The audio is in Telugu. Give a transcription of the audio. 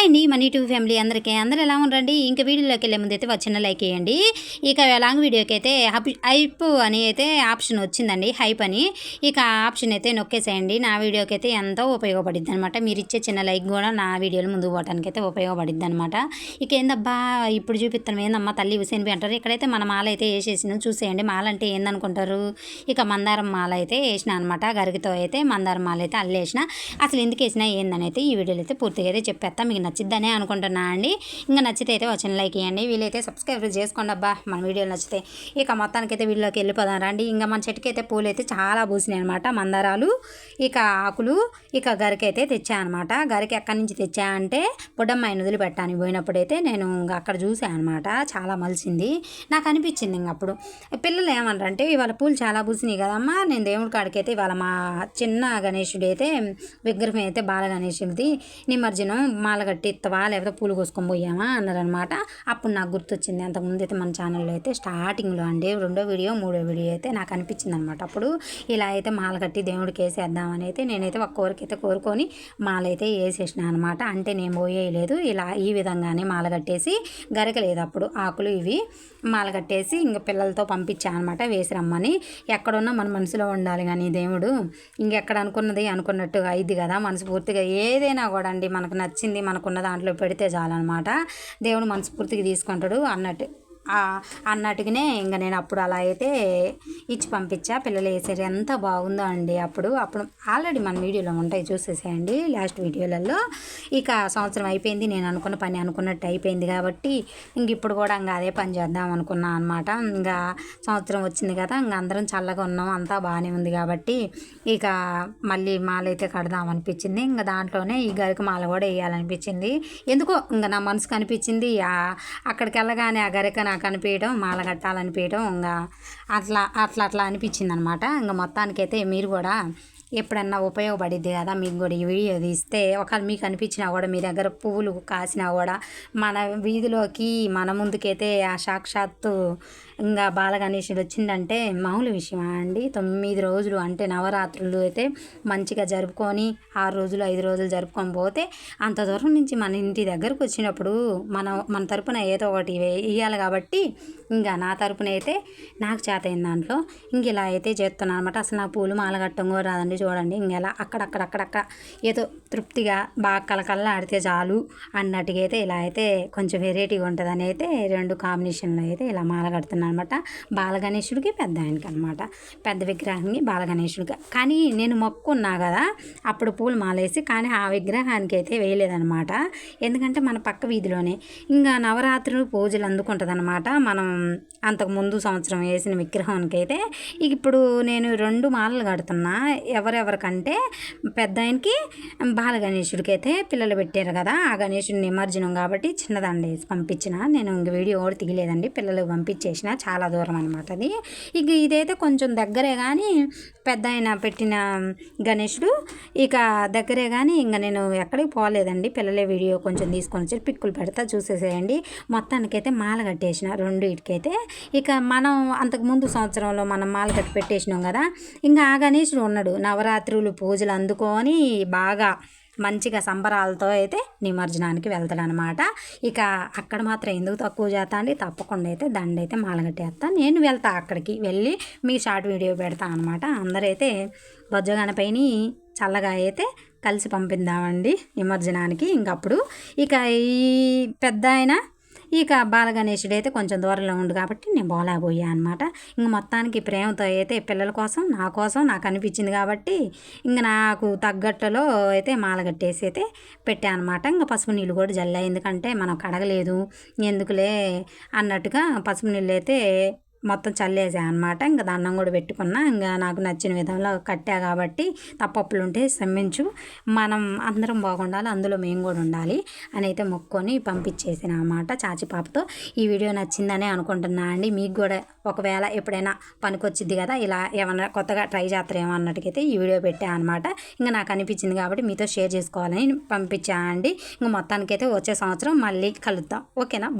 హాయ్ అండి మన యూట్యూబ్ ఫ్యామిలీ అందరికీ. అందరూ ఎలా ఉండండి ఇంకా వీడియోలోకి వెళ్ళే ముందు అయితే వచ్చిన లైక్ వేయండి. ఇక లాంగ్ వీడియోకి అయితే హైప్ అని అయితే ఆప్షన్ వచ్చిందండి హైప్ అని. ఇక ఆప్షన్ అయితే నొక్కేసేయండి. నా వీడియోకి అయితే ఎంతో ఉపయోగపడిద్ది అనమాట మీరు ఇచ్చే చిన్న లైక్ కూడా నా వీడియోలు ముందుకు పోవడానికి అయితే ఉపయోగపడిద్ది అనమాట ఇక ఏందబ్బా ఇప్పుడు చూపిస్తాను ఏందమ్మా తల్లి హుసేన్బి అంటారు. ఇక్కడైతే మన మాల అయితే వేసేసిన. చూసేయండి మాల అంటే ఏందనుకుంటారు? ఇక మందారం మాల అయితే వేసిన అనమాట. గరిగితో అయితే మందారం మాల అయితే అల్లేసిన. అసలు ఎందుకు వేసినా ఏందని అయితే ఈ వీడియోలో అయితే పూర్తిగా అయితే చెప్పేస్తా మీకు నచ్చిద్దనే అనుకుంటున్నా అండి. ఇంకా నచ్చితే అయితే వచ్చిన లైక్ ఇవ్వండి వీలైతే సబ్స్క్రైబ్ చేసుకోండి అబ్బా. మన వీడియోలు నచ్చితే ఇక మొత్తానికి అయితే వీడియోకి వెళ్ళిపోదాం రండి. ఇంకా మన చెట్టుకి అయితే పూలు అయితే చాలా పూసినాయి అనమాట మందారాలు ఇక ఆకులు ఇక గరికి అయితే తెచ్చా అనమాట గరికి ఎక్కడి నుంచి తెచ్చా అంటే బుడ్డమ్మాయిని వదిలిపెట్టాను పోయినప్పుడైతే నేను ఇంకా అక్కడ చూసాను అనమాట చాలా మలిసింది నాకు అనిపించింది ఇంక అప్పుడు. పిల్లలు ఏమంటారంటే ఇవాళ పూలు చాలా పూసినాయి కదమ్మా. నేను దేవుడి కాడికైతే ఇవాళ మా చిన్న గణేశుడు అయితే విగ్రహం అయితే బాల గణేశుడిది నిమజ్జనం మాల ఇత్తవా లేకపోతే పూలు కోసుకొని పోయామా అన్నారనమాట అప్పుడు నాకు గుర్తొచ్చింది. అంతకుముందు అయితే మన ఛానల్లో అయితే స్టార్టింగ్లో అండి రెండో వీడియో మూడో వీడియో అయితే నాకు అనిపించింది అనమాట అప్పుడు ఇలా అయితే మాల కట్టి దేవుడికి వేసేద్దామని అయితే నేనైతే ఒక కోరికైతే కోరుకొని మాల అయితే వేసేసిన అనమాట అంటే నేను పోయేయలేదు. ఇలా ఈ విధంగానే మాల కట్టేసి గరకలేదు. అప్పుడు ఆకులు ఇవి మాల కట్టేసి ఇంకా పిల్లలతో పంపించా అనమాట వేసి రమ్మని. ఎక్కడున్నా మన మనసులో ఉండాలి కానీ దేవుడు ఇంకెక్కడ అనుకున్నది అనుకున్నట్టుగా అయింది కదా. మనసు పూర్తిగా ఏదైనా కూడా అండి మనకు నచ్చింది మనకు మనకున్న దాంట్లో పెడితే చాలన్నమాట. దేవుడు మనస్ఫూర్తిగా తీసుకుంటాడు అన్నట్టు. అన్నట్టుగానే ఇంకా నేను అప్పుడు అలా అయితే ఇచ్చి పంపించా. పిల్లలు వేసారు ఎంత బాగుందో అండి. అప్పుడు అప్పుడు ఆల్రెడీ మన వీడియోలో ఉంటాయి చూసేసేయండి లాస్ట్ వీడియోలలో. ఇక సంవత్సరం అయిపోయింది నేను అనుకున్న పని అనుకున్నట్టు అయిపోయింది కాబట్టి ఇంక ఇప్పుడు కూడా ఇంకా అదే పని చేద్దాం అనుకున్నాను అనమాట ఇంకా సంవత్సరం వచ్చింది కదా ఇంకా అందరం చల్లగా ఉన్నాం అంతా బాగానే ఉంది కాబట్టి ఇక మళ్ళీ మాల అయితే కడదాం అనిపించింది. ఇంకా దాంట్లోనే ఈ గరికి మాల కూడా వేయాలనిపించింది. ఎందుకో ఇంకా నా మనసుకు అనిపించింది అక్కడికి వెళ్ళగానే ఆ గరిక నాకు అనిపించడం మాల కట్టాలనిపించడం ఇంకా అట్లా అట్లా అట్లా అనిపించింది అనమాట ఇంకా మొత్తానికైతే మీరు కూడా ఎప్పుడన్నా ఉపయోగపడిద్ది కదా మీకు కూడా ఈ వీడియో తీస్తే ఒకవేళ మీకు అనిపించినా కూడా మీ దగ్గర పువ్వులు కాసినా కూడా మన వీధిలోకి మన ముందుకైతే ఆ సాక్షాత్తు ఇంకా బాలగణేశుడు వచ్చిందంటే మామూలు విషయమా అండి? తొమ్మిది రోజులు అంటే నవరాత్రులు అయితే మంచిగా జరుపుకొని ఆరు రోజులు ఐదు రోజులు జరుపుకొని పోతే అంత దూరం నుంచి మన ఇంటి దగ్గరకు వచ్చినప్పుడు మనం మన తరపున ఏదో ఒకటి వేయాలి కాబట్టి ఇంకా నా తరపున అయితే నాకు చేత అయిన దాంట్లో ఇంక ఇలా అయితే చేస్తున్నాను అనమాట అసలు నా పూలు మాల కట్టంగో రాదండి చూడండి. ఇంకెలా అక్కడక్కడక్కడక్కడ ఏదో తృప్తిగా బాగా కలకల్లా ఆడితే చాలు అన్నట్టుగా అయితే ఇలా అయితే కొంచెం వెరైటీగా ఉంటుందని అయితే రెండు కాంబినేషన్లో అయితే ఇలా మాల కడుతున్నాను అనమాట బాలగణేశుడికి పెద్ద ఆయనకి అనమాట పెద్ద విగ్రహానికి బాలగణేశుడికి. కానీ నేను మొక్కున్నా కదా అప్పుడు పూలు మాలేసి కానీ ఆ విగ్రహానికి అయితే వేయలేదనమాట ఎందుకంటే మన పక్క వీధిలోనే. ఇంకా నవరాత్రులు పూజలు అందుకుంటుంది అనమాట మనం అంతకు ముందు సంవత్సరం వేసిన విగ్రహానికి అయితే ఇప్పుడు నేను రెండు మాలలు కడుతున్నా. ఎవరెవరికంటే పెద్ద ఆయనకి బాలగణేశుడికి అయితే పిల్లలు పెట్టారు కదా ఆ గణేశుడి నిమజ్జనం కాబట్టి చిన్నదండి పంపించిన. నేను ఇంక వీడియో కూడా తీయలేదండి. పిల్లలకు పంపించేసిన చాలా దూరం అనమాట అది. ఇక ఇదైతే కొంచెం దగ్గరే కానీ పెద్ద ఆయన పెట్టిన గణేషుడు ఇక దగ్గరే కానీ ఇంకా నేను ఎక్కడికి పోలేదండి. పిల్లలే వీడియో కొంచెం తీసుకొని వచ్చి పిక్కులు పెడతా చూసేసేయండి. మొత్తానికైతే మాల కట్టేసి పెట్టేసిన రెండు ఇటుకైతే ఇక మనం అంతకు ముందు సంవత్సరంలో మనం మాల కట్టి పెట్టేసినాం కదా ఇంకా ఆ గణేశుడు ఉన్నాడు. నవరాత్రులు పూజలు అందుకొని బాగా మంచిగా సంబరాలతో అయితే నిమజ్జనానికి వెళ్తాడనమాట. ఇక అక్కడ మాత్రం ఎందుకు తక్కువ చేస్తా అండి? తప్పకుండా అయితే దండ అయితే మాలగట్టేస్తా నేను వెళ్తా అక్కడికి వెళ్ళి మీ షార్ట్ వీడియో పెడతా అనమాట. అందరైతే బొజ్జగానపైన చల్లగా అయితే కలిసి పంపిద్దామండి నిమజ్జనానికి. ఇంకప్పుడు ఇక ఈ పెద్ద ఆయన ఇక బాలగణేశుడు అయితే కొంచెం దూరంలో ఉండు కాబట్టి నేను బోలాబోయా అనమాట ఇంక మొత్తానికి ప్రేమతో అయితే పిల్లల కోసం నా కోసం నాకు అనిపించింది కాబట్టి ఇంక నాకు తగ్గట్టులో అయితే మాల కట్టేసి అయితే పెట్టాను అనమాట ఇంకా పసుపు నీళ్ళు కూడా జల్లా ఎందుకంటే మనం కడగలేదు ఎందుకులే అన్నట్టుగా పసుపు నీళ్ళు అయితే మొత్తం చల్లేసా అనమాట ఇంకా దండం కూడా పెట్టుకున్నా. ఇంకా నాకు నచ్చిన విధంలో కట్టా కాబట్టి తప్పప్పులు ఉంటే శమించు మనం అందరం బాగుండాలి అందులో మేము కూడా ఉండాలి అని అయితే మొక్కొని పంపించేసిన అనమాట చాచిపాపతో ఈ వీడియో నచ్చిందని అనుకుంటున్నా అండి. మీకు కూడా ఒకవేళ ఎప్పుడైనా పనికొచ్చిద్ది కదా ఇలా ఏమన్నా కొత్తగా ట్రై చేస్తారేమో అన్నట్టుకైతే ఈ వీడియో పెట్టా అనమాట ఇంకా నాకు అనిపించింది కాబట్టి మీతో షేర్ చేసుకోవాలని పంపించా అండి. ఇంకా మొత్తానికైతే వచ్చే సంవత్సరం మళ్ళీ కలుద్దాం. ఓకేనా?